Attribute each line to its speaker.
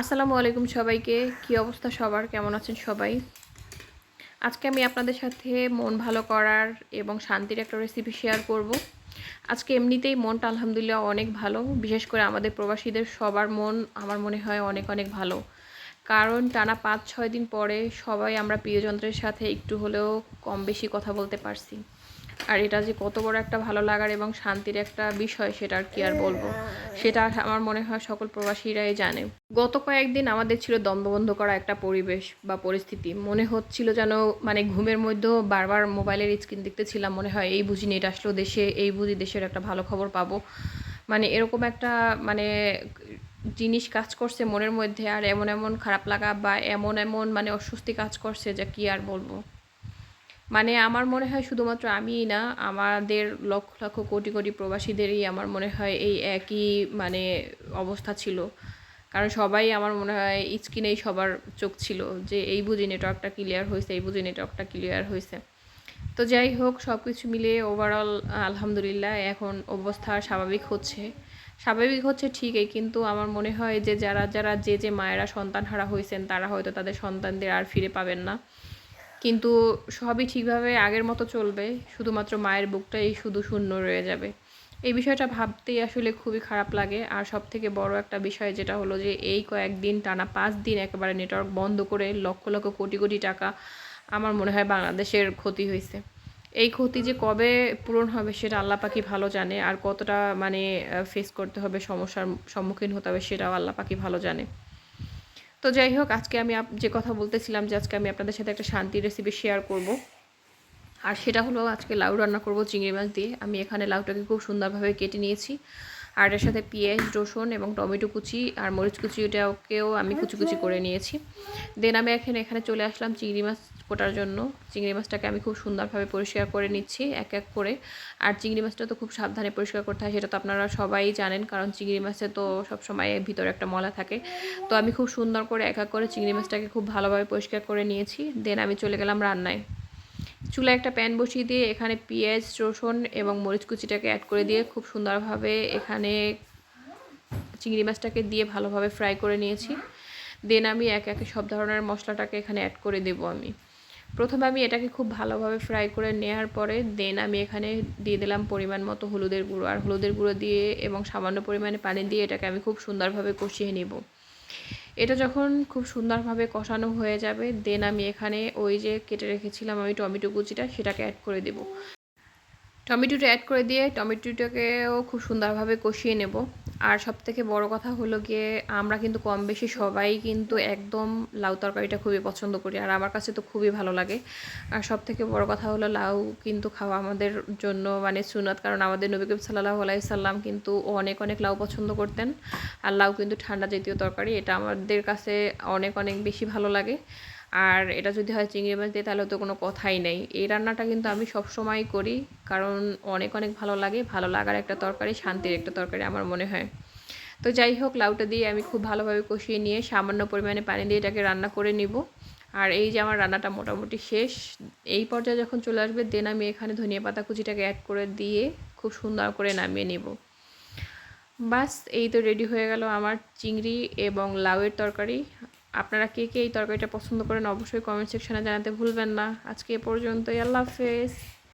Speaker 1: আসসালামু আলাইকুম সবাইকে। কি অবস্থা সবার? কেমন আছেন সবাই? আজকে আমি আপনাদের সাথে মন ভালো করার এবং শান্তির একটা রেসিপি শেয়ার করব। আজকে এমনিতেই মনটা আলহামদুলিল্লাহ অনেক ভালো। বিশেষ করে আমাদের প্রবাসীদের সবার মন আমার মনে হয় অনেক অনেক ভালো। কারণ টানা পাঁচ, ছয় দিন পরে সবাই আমরা প্রিয়যন্ত্রের সাথে একটু হলেও কম বেশি কথা বলতে পারছি। আর এটা যে কত বড় একটা ভালো লাগার এবং শান্তির একটা বিষয়, সেটা আর কি আর বলব। সেটা আমার মনে হয় সকল প্রবাসীরাই জানে। গত কয়েকদিন আমাদের ছিল দম্ববন্ধ করা একটা পরিবেশ বা পরিস্থিতি। মনে হচ্ছিল যেন মানে ঘুমের মধ্যেও বারবার মোবাইলের স্ক্রিন দেখতেছিলাম মনে হয়, এই বুঝি নেট আসলো দেশে, এই বুঝি দেশের একটা ভালো খবর পাবো। মানে এরকম একটা মানে জিনিস কাজ করছে মনের মধ্যে। আর এমন এমন খারাপ লাগা বা এমন এমন মানে অস্বস্তি কাজ করছে, যা কি আর বলব। মানে আমার মনে হয় শুধুমাত্র আমিই না, আমাদের লক্ষ লক্ষ কোটি কোটি প্রবাসীদেরই আমার মনে হয় এই একই মানে অবস্থা ছিল। কারণ সবাই আমার মনে হয় ইচকিনেই সবার চোখ ছিল যে এই বুঝি নেটওয়ার্কটা ক্লিয়ার হয়েছে, এই বুঝি নেটওয়ার্কটা ক্লিয়ার হয়েছে। তো যাই হোক সব কিছু মিলিয়ে ওভারঅল আলহামদুলিল্লাহ এখন অবস্থা স্বাভাবিক হচ্ছে। স্বাভাবিক হচ্ছে ঠিকই, কিন্তু আমার মনে হয় যে যারা যারা যে যে মায়েরা সন্তান হারা হয়েছেন, তারা হয়তো তাদের সন্তানদের আর ফিরে পাবেন না। কিন্তু সবই ঠিকভাবে আগের মতো চলবে, শুধুমাত্র মায়ের বুকটাই শুধু শূন্য রয়ে যাবে। এই বিষয়টা ভাবতেই আসলে খুবই খারাপ লাগে। আর সব থেকে বড় একটা বিষয় যেটা হলো যে, এই কয়েকদিন টানা পাঁচ দিন একেবারে নেটওয়ার্ক বন্ধ করে লক্ষ লক্ষ কোটি কোটি টাকা আমার মনে হয় বাংলাদেশের ক্ষতি হয়েছে। এই ক্ষতি যে কবে পূরণ হবে সেটা আল্লাহ পাখি ভালো জানে। আর কতটা মানে ফেস করতে হবে, সমস্যার সম্মুখীন হতে হবে সেটাও আল্লাহ পাখি ভালো জানে। তো যাই হোক, আজকে আমি যে কথা বলতেছিলাম যে আজকে আমি আপনাদের সাথে একটা শান্তির রেসিপি শেয়ার করব। আর সেটা হলো আজকে লাউ রান্না করব চিংড়ি মাছ দিয়ে। আমি এখানে লাউটাকে খুব সুন্দরভাবে কেটে নিয়েছি। আর এর সাথে পেঁয়াজ, রসুন এবং টমেটো কুচি আর মরিচ কুচি ওটাকেও আমি কুচি কুচি করে নিয়েছি। দেন আমি এখানে এখানে চলে আসলাম চিংড়ি মাছ কোটার জন্য। চিংড়ি মাছটাকে আমি খুব সুন্দরভাবে পরিষ্কার করে নিচ্ছি, এক এক করে। আর চিংড়ি মাছটা তো খুব সাবধানে পরিষ্কার করতে হয়, সেটা তো আপনারা সবাই জানেন, কারণ চিংড়ি মাছে তো সবসময় ভিতরে একটা মলা থাকে। তো আমি খুব সুন্দর করে এক এক করে চিংড়ি মাছটাকে খুব ভালোভাবে পরিষ্কার করে নিয়েছি। দেন আমি চলে গেলাম রান্নায়। চুলায় একটা প্যান বসিয়ে দিয়ে এখানে পেঁয়াজ, রসুন এবং মরিচ কুচিটাকে অ্যাড করে দিয়ে খুব সুন্দরভাবে এখানে চিংড়ি মাছটাকে দিয়ে ভালোভাবে ফ্রাই করে নিয়েছি। দেন আমি এক একে সব ধরনের মশলাটাকে এখানে অ্যাড করে দেবো আমি। প্রথমে আমি এটাকে খুব ভালোভাবে ফ্রাই করে নেওয়ার পরে দেন আমি এখানে দিয়ে দিলাম পরিমাণ মতো হলুদের গুঁড়ো। আর হলুদের গুঁড়ো দিয়ে এবং সামান্য পরিমাণে পানি দিয়ে এটাকে আমি খুব সুন্দরভাবে কষিয়ে নেব। এটা যখন খুব সুন্দরভাবে কষানো হয়ে যাবে দেন আমি এখানে ওই যে কেটে রেখেছিলাম আমি টমেটো কুচিটা, সেটাকে অ্যাড করে দেব। টমেটোটা অ্যাড করে দিয়ে টমেটোটাকেও খুব সুন্দরভাবে কষিয়ে নেব। আর সব থেকে বড় কথা হলো গিয়ে আমরা কিন্তু কম বেশি সবাই কিন্তু একদম লাউ তরকারিটা খুবই পছন্দ করি, আর আমার কাছে তো খুবই ভালো লাগে। আর সব থেকে বড় কথা হলো লাউ কিন্তু খাওয়া আমাদের জন্য মানে সুনত কারণ আমাদের নবী কবির সাল্লাহ আলাইসাল্লাম কিন্তু অনেক অনেক লাউ পছন্দ করতেন। আর লাউ কিন্তু ঠান্ডা জাতীয় তরকারি, এটা আমাদের কাছে অনেক অনেক বেশি ভালো লাগে। আর এটা যদি হয় চিংড়ি মাছ দিয়ে, তাহলে তো কোনো কথাই নেই। এই রান্নাটা কিন্তু আমি সব সময় করি, কারণ অনেক অনেক ভালো লাগে। ভালো লাগার একটা তরকারি, শান্তির একটা তরকারি আমার মনে হয়। তো যাই হোক, লাউটা দিয়ে আমি খুব ভালোভাবে কষিয়ে নিয়ে সামান্য পরিমাণে পানি দিয়ে এটাকে রান্না করে নিব। আর এই যে আমার রান্নাটা মোটামুটি শেষ, এই পর্যায়ে যখন চলে আসবে দেন আমি এখানে ধনিয়া পাতা কুচিটাকে অ্যাড করে দিয়ে খুব সুন্দর করে নামিয়ে নেব। বাস, এই তো রেডি হয়ে গেল আমার চিংড়ি এবং লাউয়ের তরকারি। আপনারা কে কে এই তরকারিটা পছন্দ করেন অবশ্যই কমেন্ট সেকশনে জানাতে ভুলবেন না। আজকে এ পর্যন্তই, আল্লাহ হাফেজ।